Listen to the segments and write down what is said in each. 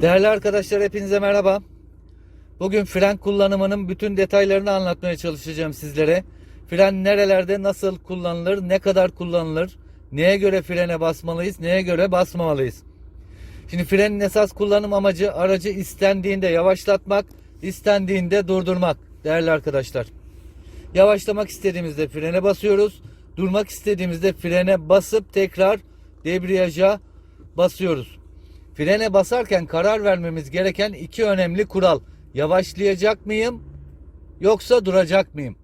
Değerli arkadaşlar hepinize merhaba. Bugün fren kullanımının bütün detaylarını anlatmaya çalışacağım sizlere. Fren nerelerde nasıl kullanılır, ne kadar kullanılır, neye göre frene basmalıyız, neye göre basmamalıyız. Şimdi frenin esas kullanım amacı aracı istendiğinde yavaşlatmak, istendiğinde durdurmak değerli arkadaşlar. Yavaşlamak istediğimizde frene basıyoruz. Durmak istediğimizde frene basıp tekrar debriyaja basıyoruz. Frene basarken karar vermemiz gereken iki önemli kural. Yavaşlayacak mıyım yoksa duracak mıyım?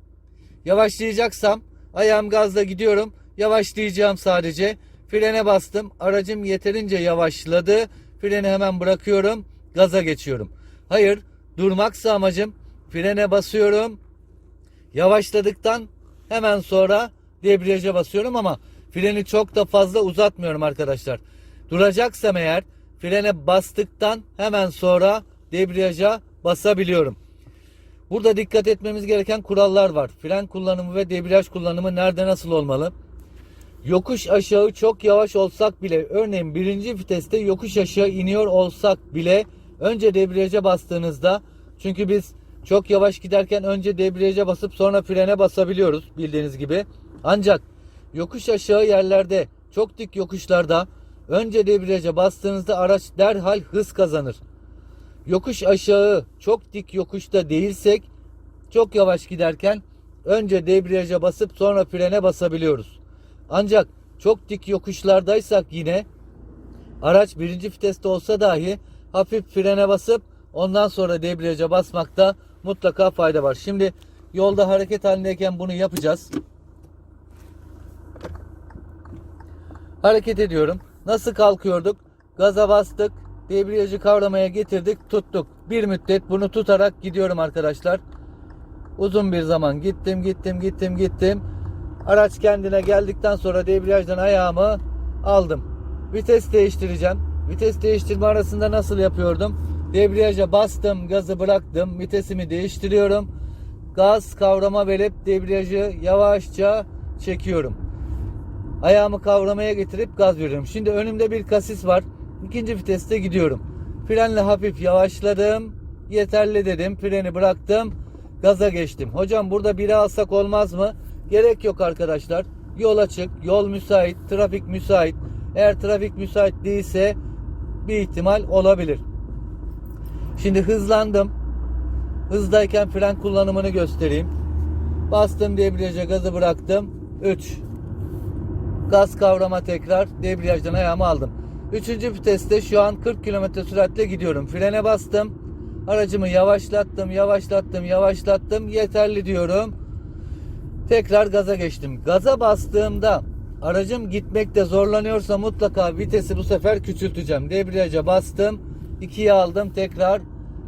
Yavaşlayacaksam ayağım gazla gidiyorum. Yavaşlayacağım sadece. Frene bastım. Aracım yeterince yavaşladı. Freni hemen bırakıyorum. Gaza geçiyorum. Hayır, durmaksa amacım frene basıyorum. Yavaşladıktan hemen sonra debriyaja basıyorum ama freni çok da fazla uzatmıyorum arkadaşlar. Duracaksam eğer frene bastıktan hemen sonra debriyaja basabiliyorum. Burada dikkat etmemiz gereken kurallar var. Fren kullanımı ve debriyaj kullanımı nerede nasıl olmalı? Yokuş aşağı çok yavaş olsak bile örneğin birinci viteste yokuş aşağı iniyor olsak bile önce debriyaja bastığınızda çünkü biz çok yavaş giderken önce debriyaja basıp sonra frene basabiliyoruz bildiğiniz gibi. Ancak yokuş aşağı yerlerde çok dik yokuşlarda önce debriyaja bastığınızda araç derhal hız kazanır. Yokuş aşağı çok dik yokuşta değilsek çok yavaş giderken önce debriyaja basıp sonra frene basabiliyoruz. Ancak çok dik yokuşlardaysak yine araç birinci viteste olsa dahi hafif frene basıp ondan sonra debriyaja basmakta mutlaka fayda var. Şimdi yolda hareket halindeyken bunu yapacağız. Hareket ediyorum. Nasıl kalkıyorduk? Gaza bastık. Debriyajı kavramaya getirdik. Tuttuk. Bir müddet bunu tutarak gidiyorum arkadaşlar. Uzun bir zaman gittim gittim gittim gittim. Araç kendine geldikten sonra debriyajdan ayağımı aldım. Vites değiştireceğim. Vites değiştirme arasında nasıl yapıyordum? Debriyaja bastım, gazı bıraktım. Vitesimi değiştiriyorum. Gaz kavrama verip debriyajı yavaşça çekiyorum. Ayağımı kavramaya getirip gaz veriyorum. Şimdi önümde bir kasis var. İkinci viteste gidiyorum. Frenle hafif yavaşladım. Yeterli dedim. Freni bıraktım. Gaza geçtim. Hocam burada biri alsak olmaz mı? Gerek yok arkadaşlar. Yol açık, yol müsait, trafik müsait. Eğer trafik müsait değilse bir ihtimal olabilir. Şimdi hızlandım. Hızdayken fren kullanımını göstereyim. Bastım debriyaja gazı bıraktım. 3. Gaz kavrama tekrar debriyajdan ayağımı aldım. Üçüncü viteste şu an 40 km süratle gidiyorum. Frene bastım. Aracımı yavaşlattım, yavaşlattım, yavaşlattım. Yeterli diyorum. Tekrar gaza geçtim. Gaza bastığımda aracım gitmekte zorlanıyorsa mutlaka vitesi bu sefer küçülteceğim. Debriyaja bastım. 2'ye aldım. Tekrar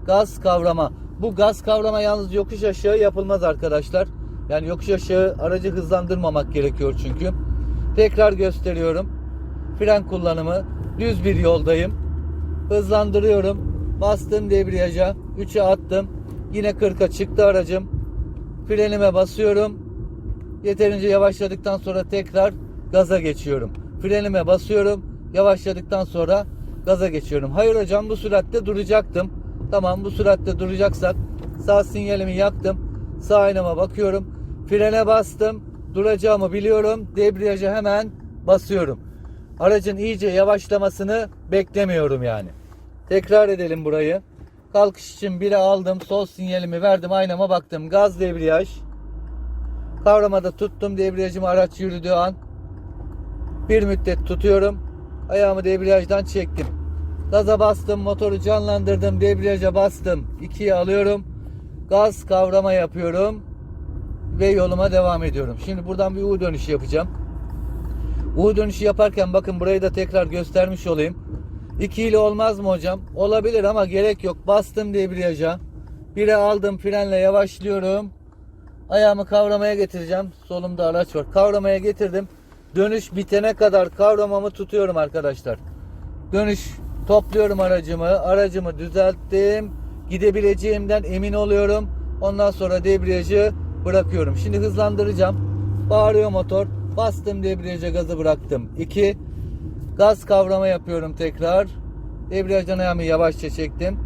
gaz kavrama. Bu gaz kavrama yalnız yokuş aşağı yapılmaz arkadaşlar. Yani yokuş aşağı aracı hızlandırmamak gerekiyor çünkü. Tekrar gösteriyorum. Fren kullanımı. Düz bir yoldayım. Hızlandırıyorum. Bastım debriyaja. 3'e attım. Yine 40'a çıktı aracım. Frenime basıyorum. Yeterince yavaşladıktan sonra tekrar gaza geçiyorum. Frenime basıyorum. Yavaşladıktan sonra gaza geçiyorum. Hayır hocam bu süratte duracaktım. Tamam bu süratte duracaksak sağ sinyalimi yaktım. Sağ aynama bakıyorum. Frene bastım. Duracağımı biliyorum. Debriyaja hemen basıyorum. Aracın iyice yavaşlamasını beklemiyorum yani. Tekrar edelim burayı. Kalkış için biri aldım. Sol sinyalimi verdim. Aynama baktım. Gaz debriyaj. Kavramada tuttum debriyajımı araç yürüdüğü an. Bir müddet tutuyorum. Ayağımı debriyajdan çektim. Gaza bastım, motoru canlandırdım, debriyaja bastım. İkiye alıyorum. Gaz kavrama yapıyorum. Ve yoluma devam ediyorum. Şimdi buradan bir U dönüşü yapacağım. U dönüşü yaparken bakın burayı da tekrar göstermiş olayım. 2 ile olmaz mı hocam? Olabilir ama gerek yok. Bastım debriyaja. Bire aldım frenle yavaşlıyorum. Ayağımı kavramaya getireceğim. Solumda araç var. Kavramaya getirdim. Dönüş bitene kadar kavramamı tutuyorum arkadaşlar. Dönüş topluyorum aracımı. Aracımı düzelttim. Gidebileceğimden emin oluyorum. Ondan sonra debriyajı bırakıyorum. Şimdi hızlandıracağım. Bağırıyor motor. Bastım debriyaja gazı bıraktım. 2. Gaz kavrama yapıyorum tekrar. Debriyajdan ayağımı yavaşça çektim.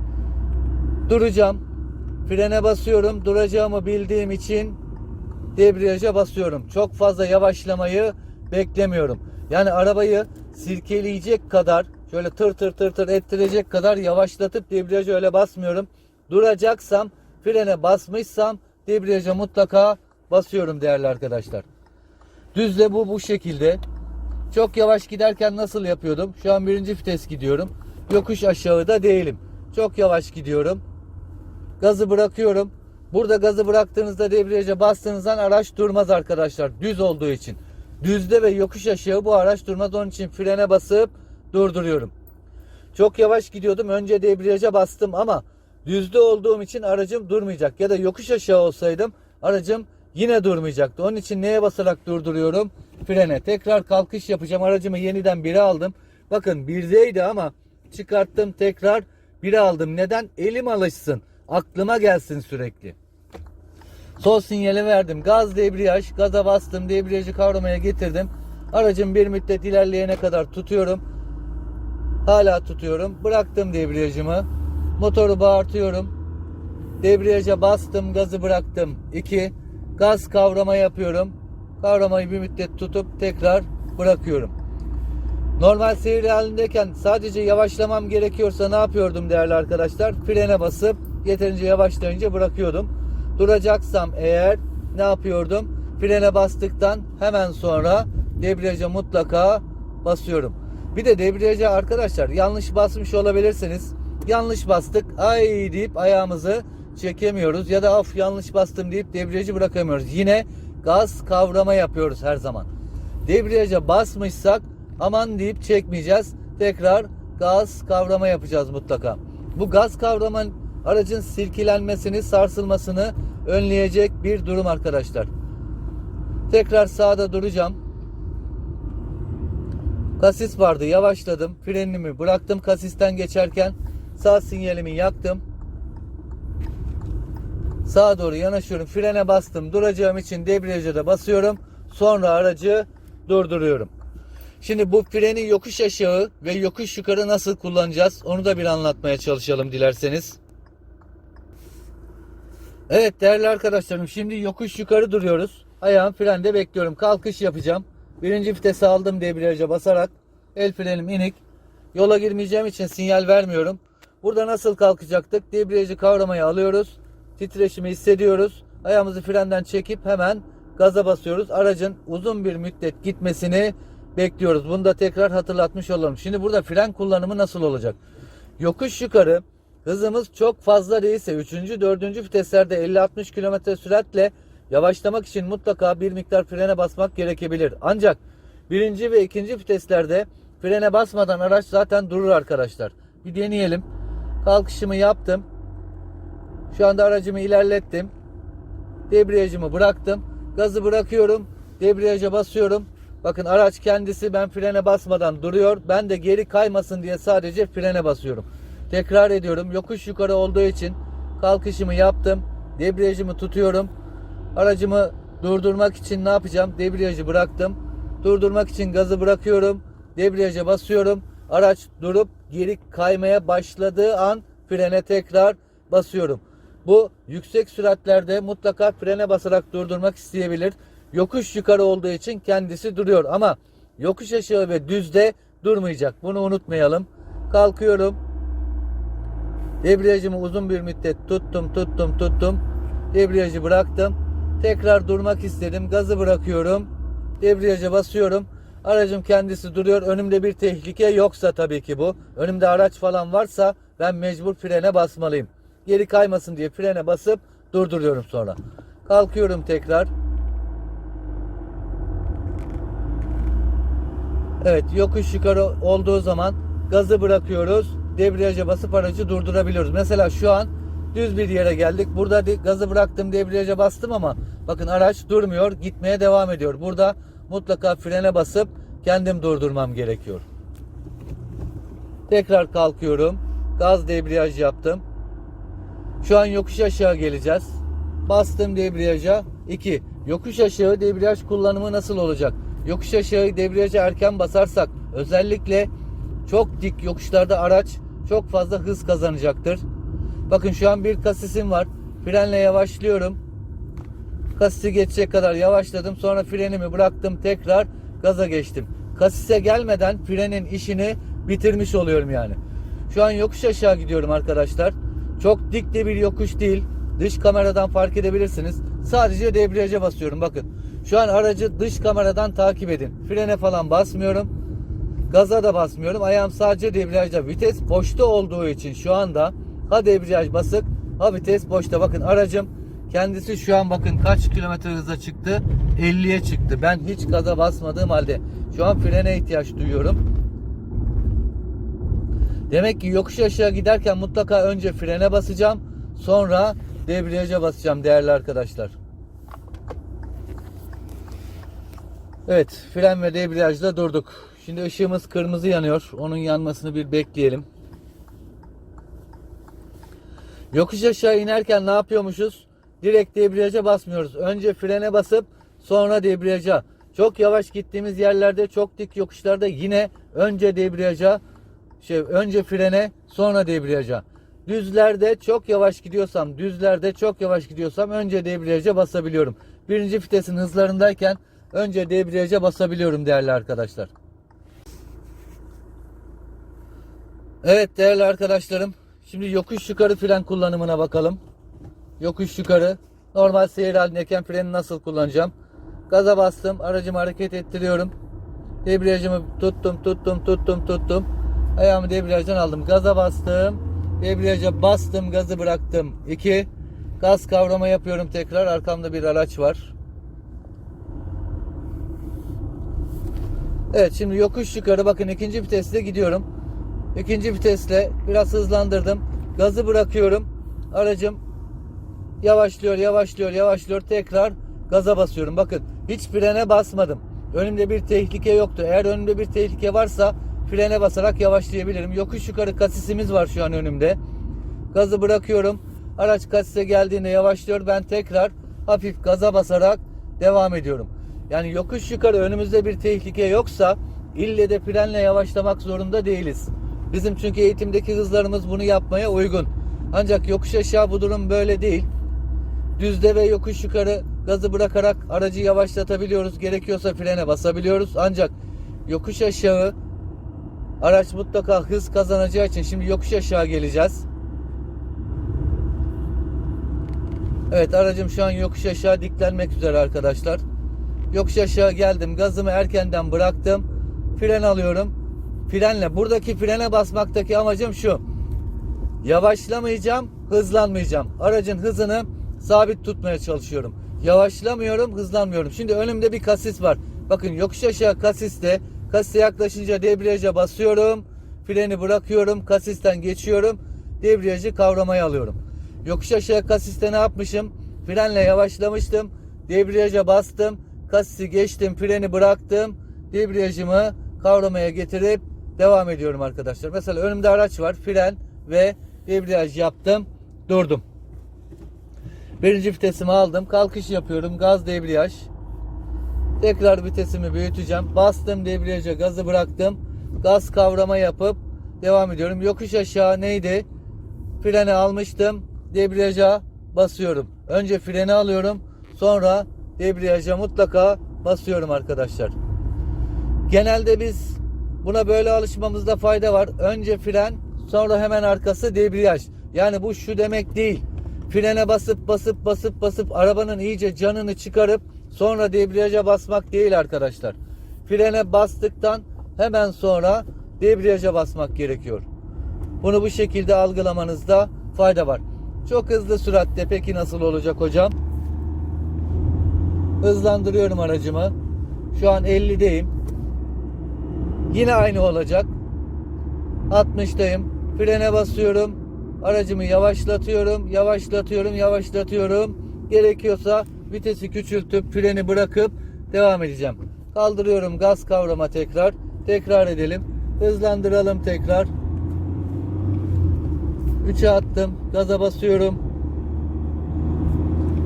Duracağım. Frene basıyorum. Duracağımı bildiğim için debriyaja basıyorum. Çok fazla yavaşlamayı beklemiyorum. Yani arabayı sirkeleyecek kadar şöyle tır tır tır tır ettirecek kadar yavaşlatıp debriyaja öyle basmıyorum. Duracaksam frene basmışsam debriyaja mutlaka basıyorum değerli arkadaşlar. Düzle bu bu şekilde. Çok yavaş giderken nasıl yapıyordum? Şu an birinci vites gidiyorum. Yokuş aşağıda değilim. Çok yavaş gidiyorum. Gazı bırakıyorum. Burada gazı bıraktığınızda debriyaja bastığınızdan araç durmaz arkadaşlar. Düz olduğu için. Düzde ve yokuş aşağı bu araç durmaz. Onun için frene basıp durduruyorum. Çok yavaş gidiyordum. Önce debriyaja bastım ama düzde olduğum için aracım durmayacak. Ya da yokuş aşağı olsaydım aracım yine durmayacaktı. Onun için neye basarak durduruyorum? Frene. Tekrar kalkış yapacağım. Aracımı yeniden bire aldım. Bakın birdeydi ama çıkarttım tekrar bire aldım. Neden? Elim alışsın. Aklıma gelsin sürekli. Sol sinyali verdim. Gaz debriyaj. Gaza bastım. Debriyajı kavramaya getirdim. Aracım bir müddet ilerleyene kadar tutuyorum. Hala tutuyorum. Bıraktım debriyajımı. Motoru bağırtıyorum. Debriyaja bastım. Gazı bıraktım. 2. Gaz kavrama yapıyorum. Kavramayı bir müddet tutup tekrar bırakıyorum. Normal seyir halindeyken sadece yavaşlamam gerekiyorsa ne yapıyordum değerli arkadaşlar? Frene basıp yeterince yavaşlayınca bırakıyordum. Duracaksam eğer ne yapıyordum? Frene bastıktan hemen sonra debriyaja mutlaka basıyorum. Bir de debriyaja arkadaşlar yanlış basmış olabilirsiniz. Yanlış bastık ay deyip ayağımızı çekemiyoruz ya da of yanlış bastım deyip debriyajı bırakamıyoruz. Yine gaz kavrama yapıyoruz her zaman. Debriyaja basmışsak aman deyip çekmeyeceğiz. Tekrar gaz kavrama yapacağız mutlaka. Bu gaz kavrama aracın silkelenmesini, sarsılmasını önleyecek bir durum arkadaşlar. Tekrar sağda duracağım. Kasis vardı. Yavaşladım. Frenimi bıraktım kasisten geçerken. Sağ sinyalimi yaktım. Sağa doğru yanaşıyorum. Frene bastım. Duracağım için debriyaja da basıyorum. Sonra aracı durduruyorum. Şimdi bu freni yokuş aşağı ve yokuş yukarı nasıl kullanacağız? Onu da bir anlatmaya çalışalım dilerseniz. Evet değerli arkadaşlarım şimdi yokuş yukarı duruyoruz. Ayağım frende bekliyorum. Kalkış yapacağım. Birinci vitese aldım debriyaja basarak. El frenim inik. Yola girmeyeceğim için sinyal vermiyorum. Burada nasıl kalkacaktık? Debriyajı kavramaya alıyoruz. Titreşimi hissediyoruz. Ayağımızı frenden çekip hemen gaza basıyoruz. Aracın uzun bir müddet gitmesini bekliyoruz. Bunu da tekrar hatırlatmış olalım. Şimdi burada fren kullanımı nasıl olacak? Yokuş yukarı hızımız çok fazla değilse 3. 4. viteslerde 50-60 km süratle yavaşlamak için mutlaka bir miktar frene basmak gerekebilir. Ancak birinci ve ikinci viteslerde frene basmadan araç zaten durur arkadaşlar. Bir deneyelim. Kalkışımı yaptım. Şu anda aracımı ilerlettim. Debriyajımı bıraktım. Gazı bırakıyorum. Debriyaja basıyorum. Bakın araç kendisi ben frene basmadan duruyor. Ben de geri kaymasın diye sadece frene basıyorum. Tekrar ediyorum. Yokuş yukarı olduğu için kalkışımı yaptım. Debriyajımı tutuyorum. Aracımı durdurmak için ne yapacağım? Debriyajı bıraktım. Durdurmak için gazı bırakıyorum. Debriyaja basıyorum. Araç durup geri kaymaya başladığı an frene tekrar basıyorum. Bu yüksek süratlerde mutlaka frene basarak durdurmak isteyebilir. Yokuş yukarı olduğu için kendisi duruyor ama yokuş aşağı ve düzde durmayacak. Bunu unutmayalım. Kalkıyorum. Debriyajımı uzun bir müddet tuttum, tuttum, tuttum. Debriyajı bıraktım. Tekrar durmak istedim. Gazı bırakıyorum. Debriyaja basıyorum. Aracım kendisi duruyor. Önümde bir tehlike yoksa tabii ki bu. Önümde araç falan varsa ben mecbur frene basmalıyım. Geri kaymasın diye frene basıp durduruyorum sonra. Kalkıyorum tekrar. Evet yokuş yukarı olduğu zaman gazı bırakıyoruz. Debriyaja basıp aracı durdurabiliyoruz. Mesela şu an düz bir yere geldik. Burada gazı bıraktım debriyaja bastım ama bakın araç durmuyor. Gitmeye devam ediyor. Burada mutlaka frene basıp kendim durdurmam gerekiyor. Tekrar kalkıyorum. Gaz debriyaj yaptım. Şu an yokuş aşağı geleceğiz. Bastım debriyaja. 2. Yokuş aşağı debriyaj kullanımı nasıl olacak? Yokuş aşağı debriyaja erken basarsak özellikle çok dik yokuşlarda araç çok fazla hız kazanacaktır. Bakın şu an bir kasisim var. Frenle yavaşlıyorum. Kasisi geçecek kadar yavaşladım. Sonra frenimi bıraktım. Tekrar gaza geçtim. Kasise gelmeden frenin işini bitirmiş oluyorum yani. Şu an yokuş aşağı gidiyorum arkadaşlar. Çok dik de bir yokuş değil. Dış kameradan fark edebilirsiniz. Sadece debriyaja basıyorum. Bakın. Şu an aracı dış kameradan takip edin. Frene falan basmıyorum. Gaza da basmıyorum. Ayağım sadece debriyajda. Vites boşta olduğu için şu anda ha debriyaj basık ha vites boşta. Bakın aracım kendisi şu an bakın kaç kilometre hıza çıktı? 50'ye çıktı. Ben hiç gaza basmadığım halde şu an frene ihtiyaç duyuyorum. Demek ki yokuş aşağı giderken mutlaka önce frene basacağım. Sonra debriyaja basacağım değerli arkadaşlar. Evet fren ve debriyajda durduk. Şimdi ışığımız kırmızı yanıyor. Onun yanmasını bir bekleyelim. Yokuş aşağı inerken ne yapıyormuşuz? Direkt debriyaja basmıyoruz. Önce frene basıp sonra debriyaja. Çok yavaş gittiğimiz yerlerde, çok dik yokuşlarda yine önce debriyaja, şey önce frene, sonra debriyaja. Düzlerde çok yavaş gidiyorsam, düzlerde çok yavaş gidiyorsam önce debriyaja basabiliyorum. Birinci vitesin hızlarındayken önce debriyaja basabiliyorum değerli arkadaşlar. Evet değerli arkadaşlarım. Şimdi yokuş yukarı fren kullanımına bakalım. Yokuş yukarı. Normal seyir halindeyken freni nasıl kullanacağım? Gaza bastım. Aracımı hareket ettiriyorum. Debriyajımı tuttum, tuttum, tuttum, tuttum. Ayağımı debriyajdan aldım. Gaza bastım. Debriyaja bastım, gazı bıraktım. 2. Gaz kavrama yapıyorum tekrar. Arkamda bir araç var. Evet şimdi yokuş yukarı bakın ikinci vitesle gidiyorum. İkinci vitesle biraz hızlandırdım. Gazı bırakıyorum. Aracım yavaşlıyor, yavaşlıyor, yavaşlıyor. Tekrar gaza basıyorum. Bakın hiç frene basmadım. Önümde bir tehlike yoktu. Eğer önümde bir tehlike varsa frene basarak yavaşlayabilirim. Yokuş yukarı kasisimiz var şu an önümde. Gazı bırakıyorum. Araç kasise geldiğinde yavaşlıyor. Ben tekrar hafif gaza basarak devam ediyorum. Yani yokuş yukarı önümüzde bir tehlike yoksa ille de frenle yavaşlamak zorunda değiliz. Bizim çünkü eğitimdeki hızlarımız bunu yapmaya uygun. Ancak yokuş aşağı bu durum böyle değil. Düzde ve yokuş yukarı gazı bırakarak aracı yavaşlatabiliyoruz. Gerekiyorsa frene basabiliyoruz. Ancak yokuş aşağı araç mutlaka hız kazanacağı için şimdi yokuş aşağı geleceğiz. Evet aracım şu an yokuş aşağı diklenmek üzere arkadaşlar. Yokuş aşağı geldim. Gazımı erkenden bıraktım. Fren alıyorum. Frenle. Buradaki frene basmaktaki amacım şu. Yavaşlamayacağım, hızlanmayacağım. Aracın hızını sabit tutmaya çalışıyorum. Yavaşlamıyorum, hızlanmıyorum. Şimdi önümde bir kasis var. Bakın yokuş aşağı kasiste. Kasise yaklaşınca debriyaja basıyorum. Freni bırakıyorum. Kasisten geçiyorum. Debriyajı kavramaya alıyorum. Yokuş aşağı kasiste ne yapmışım? Frenle yavaşlamıştım. Debriyaja bastım. Kasisi geçtim. Freni bıraktım. Debriyajımı kavramaya getirip devam ediyorum arkadaşlar. Mesela önümde araç var. Fren ve debriyaj yaptım. Durdum. Birinci vitesimi aldım. Kalkış yapıyorum. Gaz debriyaj. Tekrar vitesimi büyüteceğim. Bastım debriyaja gazı bıraktım. Gaz kavrama yapıp devam ediyorum. Yokuş aşağı neydi? Freni almıştım. Debriyaja basıyorum. Önce freni alıyorum. Sonra debriyaja mutlaka basıyorum arkadaşlar. Genelde biz buna böyle alışmamızda fayda var. Önce fren, sonra hemen arkası debriyaj. Yani bu şu demek değil. Frene basıp basıp basıp basıp arabanın iyice canını çıkarıp sonra debriyaja basmak değil arkadaşlar. Frene bastıktan hemen sonra debriyaja basmak gerekiyor. Bunu bu şekilde algılamanızda fayda var. Çok hızlı süratte peki nasıl olacak hocam? Hızlandırıyorum aracımı. Şu an 50'deyim. Yine aynı olacak. 60'dayım. Frene basıyorum. Aracımı yavaşlatıyorum, yavaşlatıyorum, yavaşlatıyorum. Gerekiyorsa vitesi küçültüp freni bırakıp devam edeceğim. Kaldırıyorum gaz kavrama tekrar. Tekrar edelim. Hızlandıralım tekrar. 3'e attım. Gaza basıyorum.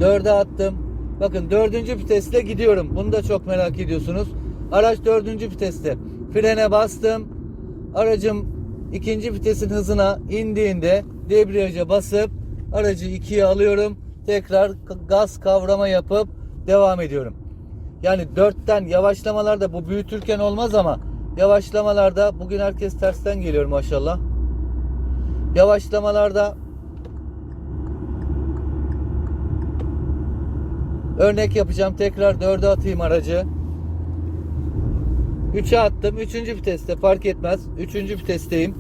4'e attım. Bakın dördüncü vitesle gidiyorum. Bunu da çok merak ediyorsunuz. Araç dördüncü viteste. Frene bastım. Aracım ikinci vitesin hızına indiğinde debriyaja basıp aracı ikiye alıyorum. Tekrar gaz kavrama yapıp devam ediyorum. Yani dörtten yavaşlamalarda bu büyütürken olmaz ama yavaşlamalarda bugün herkes tersten geliyor maşallah. Yavaşlamalarda örnek yapacağım. Tekrar dörde atayım aracı. 3'e attım. 3. viteste fark etmez. 3. vitesteyim.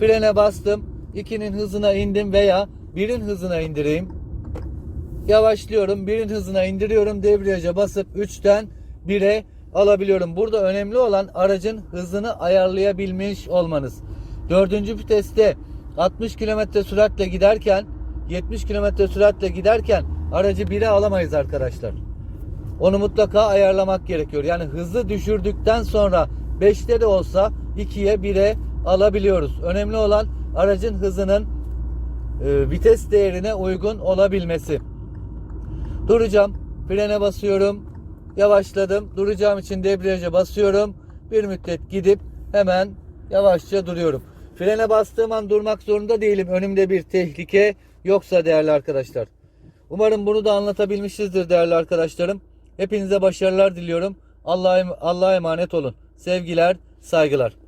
Frene bastım. 2'nin hızına indim veya 1'in hızına indireyim. Yavaşlıyorum. 1'in hızına indiriyorum. Debriyaja basıp 3'ten 1'e alabiliyorum. Burada önemli olan aracın hızını ayarlayabilmiş olmanız. 4. viteste 60 km süratle giderken 70 km süratle giderken aracı 1'e alamayız arkadaşlar. Onu mutlaka ayarlamak gerekiyor. Yani hızı düşürdükten sonra 5'te de olsa 2'ye 1'e alabiliyoruz. Önemli olan aracın hızının e, vites değerine uygun olabilmesi. Duracağım. Frene basıyorum. Yavaşladım. Duracağım için debriyaja basıyorum. Bir müddet gidip hemen yavaşça duruyorum. Frene bastığım an durmak zorunda değilim. Önümde bir tehlike yoksa değerli arkadaşlar. Umarım bunu da anlatabilmişizdir değerli arkadaşlarım. Hepinize başarılar diliyorum. Allah'a Allah'a emanet olun. Sevgiler, saygılar.